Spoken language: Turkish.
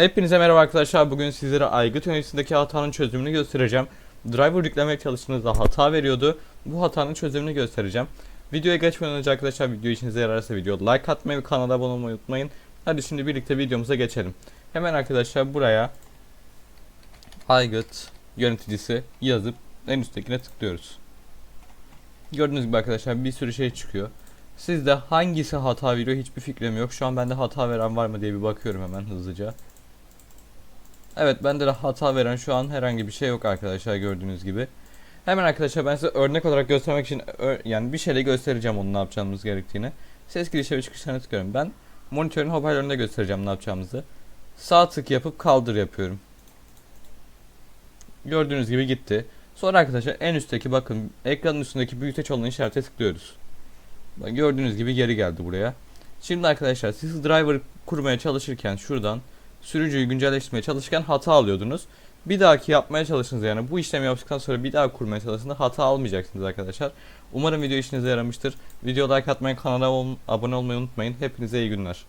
Hepinize merhaba arkadaşlar. Bugün sizlere aygıt yöneticisindeki hatanın çözümünü göstereceğim. Driver yüklemeye çalıştığınızda hata veriyordu. Bu hatanın çözümünü göstereceğim. Videoya geçmeden önce arkadaşlar video işinize yararsa video like atmayı ve kanala abone olmayı unutmayın. Hadi şimdi birlikte videomuza geçelim. Hemen arkadaşlar buraya aygıt yöneticisi yazıp en üsttekine tıklıyoruz. Gördüğünüz gibi arkadaşlar bir sürü şey çıkıyor. Sizde hangisi hata veriyor hiçbir fikrim yok. Şu an bende hata veren var mı diye bir bakıyorum hemen hızlıca. Evet bende de hata veren şu an herhangi bir şey yok arkadaşlar gördüğünüz gibi. Hemen arkadaşlar ben size örnek olarak göstermek için yani bir şeyle göstereceğim onun ne yapacağımız gerektiğini. Ses girişe ve çıkışlarına tıklıyorum. Ben monitörün hoparlöründe göstereceğim ne yapacağımızı. Sağ tık yapıp kaldır yapıyorum. Gördüğünüz gibi gitti. Sonra arkadaşlar en üstteki bakın ekranın üstündeki büyüteç olan işarete tıklıyoruz. Gördüğünüz gibi geri geldi buraya. Şimdi arkadaşlar siz driver kurmaya çalışırken şuradan sürücüyü güncelleştirmeye çalışırken hata alıyordunuz. Bir dahaki yapmaya çalıştınız yani bu işlemi yaptıktan sonra bir daha kurmaya çalıştığınızda hata almayacaksınız arkadaşlar. Umarım video işinize yaramıştır. Video like atmayı, kanala abone olmayı unutmayın. Hepinize iyi günler.